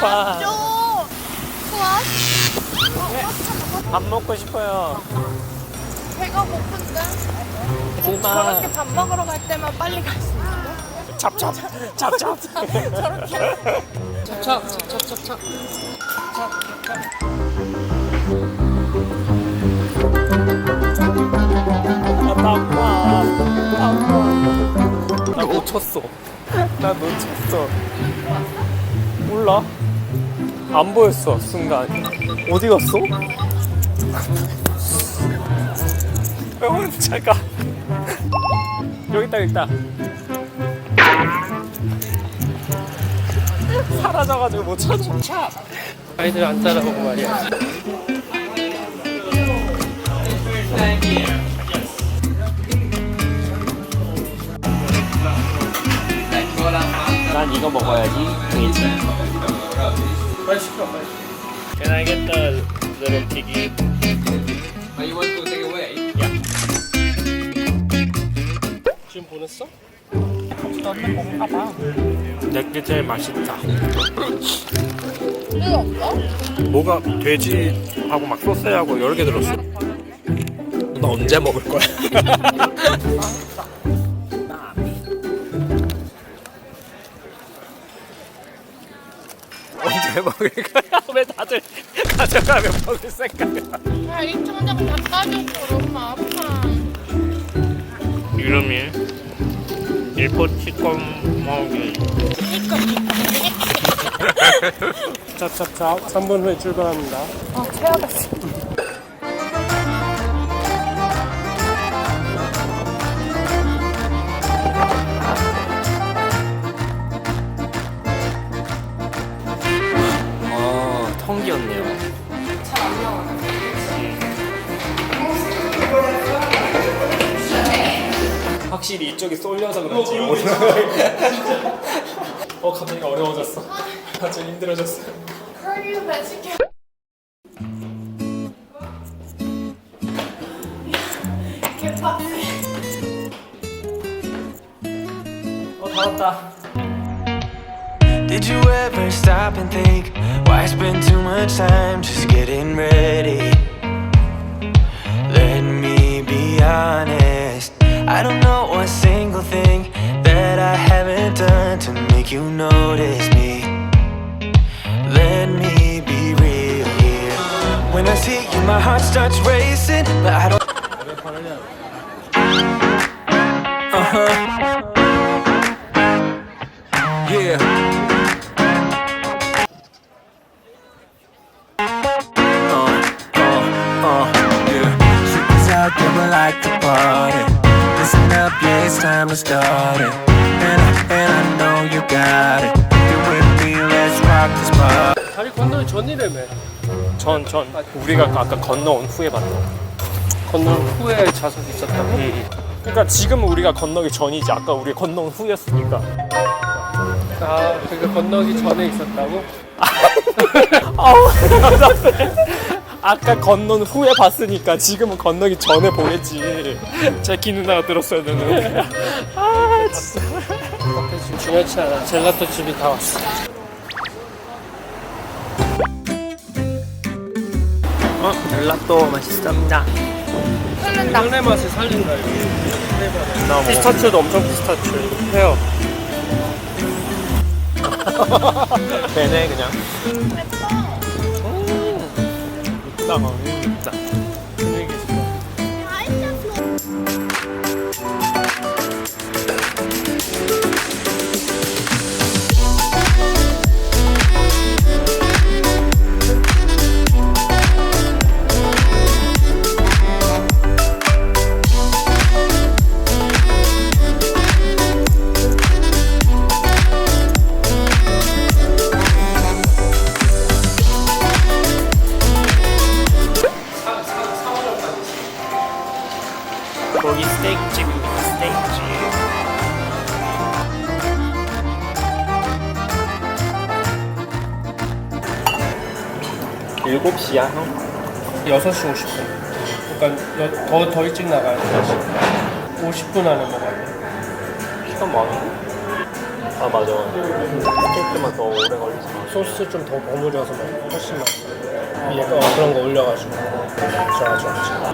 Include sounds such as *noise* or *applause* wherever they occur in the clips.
배고파. 줘. 좋아. 밥 먹고 싶어요. 배가 고픈데. 엄마. 저렇게 밥 먹으러 갈 때만 빨리 갈 수 있는데. 찹찹 찹찹. *laughs* 저렇게. 찹찹찹찹찹. 아, 나빠. 나빠. 나 놓쳤어. 나 놓쳤어. 몰라. 안 보였어, 순간. 어디 갔어? *laughs* 왜 혼자 가? *laughs* 여기 있다, 여기 있다. 사라져가지고 못 찾아. 아이들 안 따라오고 말이야. 난 이거 먹어야지. 돼지. 빨리 시켜, 빨리. Can I get the little piggy? Oh, you want to take away? 지금 보냈어? 너는 뭔가 봐. 내게 제일 맛있다. 이거 없어? 뭐가 돼지하고 막 소스하고 여러 개 들었어. 너 언제 먹을 거야? *laughs* 언제 먹을 거야? 왜 다들 가져가면 먹을 생각이야? 야, 이 청자가 다 빠졌어. 너무 아파. 이름이 일포치콘 먹이. 차차차 3분 *laughs* 후에 출발합니다. 아, 체하겠어. 어, 잘안 나와. 확실히 이쪽이 쏠려서 그런지 어 갑자기 어려워졌어. 갑자기 힘들어졌어. 어다 왔다. Did you ever stop and think why spend too much time just getting ready? Let me be honest. I don't know a single thing that I haven't done to make you notice me. Let me be real here. When I see you, my heart starts racing, but I don't. Uh huh. Yeah. Yeah, it's time to start it. And, I- and I know you got it. You with me, let's rock this party. 다리 건너기 전이래며. 전 전. 우리가 아까 건너온 후에 봤다. 건너 후에 좌석이 있었다고? 응. 그러니까 지금 우리가 건너기 전이지. 아까 우리 건너온 후였으니까. 아, 그러니까 건너기 전에 있었다고? *laughs* 아우 *laughs* 답답해. 아까 건넌 후에 봤으니까 지금은 건너기 전에 보겠지. 제키 누나가 들었어야 되는. 아 진짜. 근데 지금 중요치 않아. 젤라또 집이 다 왔어. 어, 젤라또 맛있습니다. 흐른다. 원래 맛을 살린다, 뭐. 피스타치오도 엄청 피스타치오. 해요. *laughs* 되네 그냥. 大王，你。 7시 한 6시 50분. 그러니까 여- 더, 더 일찍 나가야 돼. 50분 안에 먹어야 돼. 시간 많은데? 아 맞아 스테이크만 더 오래 걸리지 소스 좀 더 버무려서 먹어. 훨씬 맛있어. 위에 어, 그런 거 올려가지고. 좋아, 좋아, 좋아.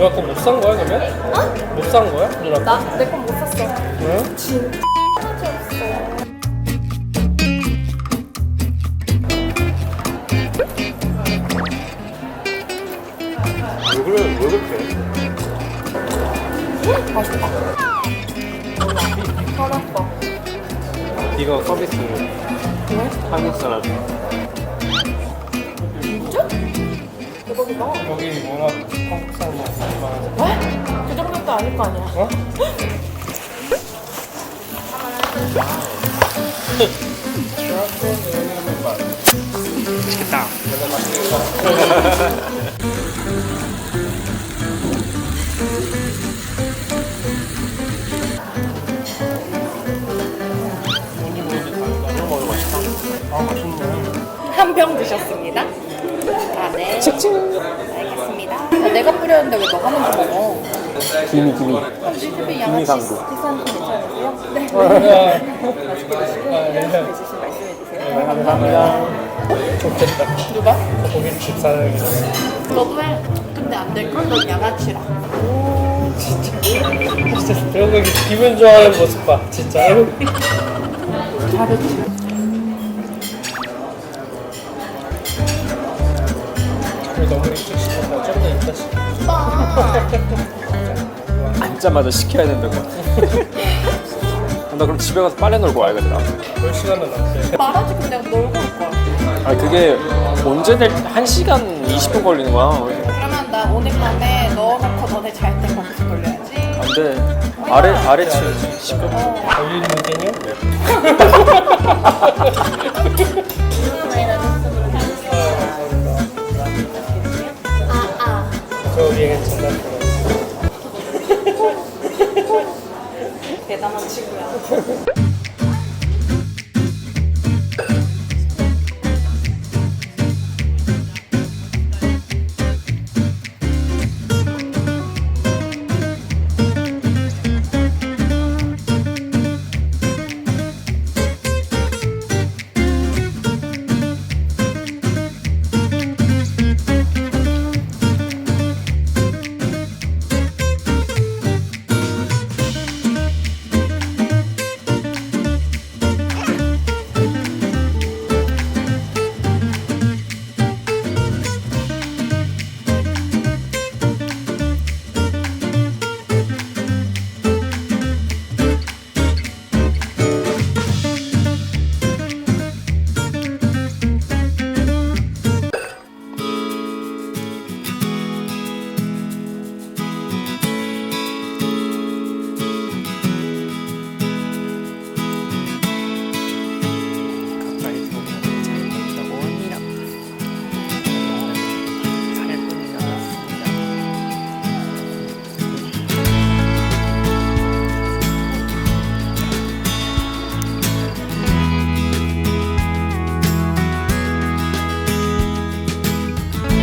누나 거못 산 거야 그러면? 어? 못 산 거야? 누나 거? 나 내 건 못 샀어. 응? 하나도 없어. 왜 그래? 왜 그렇게? 맛있다. 이거 서비스 왜? 한국 사람. 진짜? 대박이다. 여기 워낙 한국 사람 많아서 왜? 그 정도도 아닐 거 아니야. 어? 한병 드셨습니다. 아, 네. 내가 뿌렸는데 왜 너가 먼저 먹어? 김이 김이. 양아치. 비싼 괜찮으세요? 네. 아, 네. 드시면 말씀해 주세요. 감사합니다. 좋겠다. 누가? 고깃집 사장이다. 너도 해. 근데 안 될걸? 넌 양아치라. 진짜 그런 거 기분 좋아하는 모습 봐, 진짜. 잘했지. 너무 시켰다. 좀더 이따 시켜. 앉자마자 시켜야 된다고. 나 그럼 집에 가서 빨래 널고 와야겠다. 몇 시간은 안 돼. 말하지 내가 놀고 올 거야. 아 그게 언제 될 1시간 20분 걸리는 거야. 그러면 나 오늘 밤에 넣어놓고 너네 잘 때 거기서 돌려야지. 안 돼. 아래 아래 치우지. 시끄러. 걸리는 문제냐? 위에 괜찮다. *laughs* 대단한 친구야. *laughs*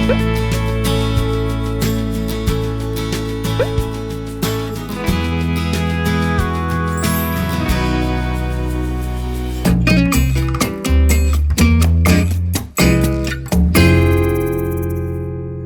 아 *laughs*